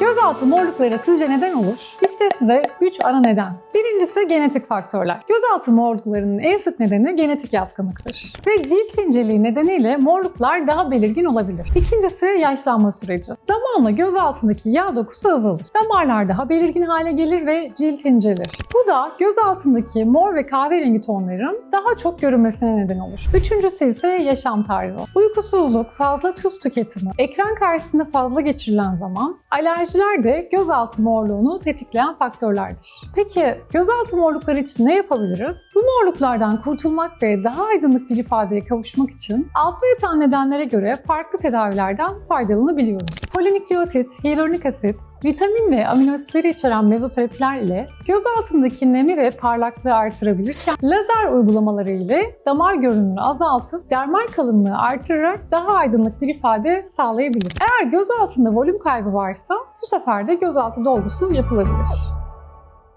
Gözaltı morlukları sizce neden olur? İşte size 3 ana neden. Birincisi genetik faktörler. Gözaltı morluklarının en sık nedeni genetik yatkınlıktır. Ve cilt inceliği nedeniyle morluklar daha belirgin olabilir. İkincisi yaşlanma süreci. Zamanla göz altındaki yağ dokusu azalır. Damarlar daha belirgin hale gelir ve cilt incelir. Bu da göz altındaki mor ve kahverengi tonların daha çok görünmesine neden olur. Üçüncüsü ise yaşam tarzı. Uykusuzluk, fazla tuz tüketimi, ekran karşısında fazla geçirilen zaman, alerjiler de gözaltı morluğunu tetikleyen faktörlerdir. Peki gözaltı morlukları için ne yapabiliriz? Bu morluklardan kurtulmak ve daha aydınlık bir ifadeye kavuşmak için altta yatan nedenlere göre farklı tedavilerden faydalanabiliyoruz. Polinükleotit, hyaluronik asit, vitamin ve amino asitleri içeren mezoterapiler ile göz altındaki nemi ve parlaklığı artırabilirken lazer uygulamaları ile damar görünümünü azaltıp dermal kalınlığı artırarak daha aydınlık bir ifade sağlayabilir. Eğer göz altında volüm kaybı varsa bu sefer de gözaltı dolgusu yapılabilir.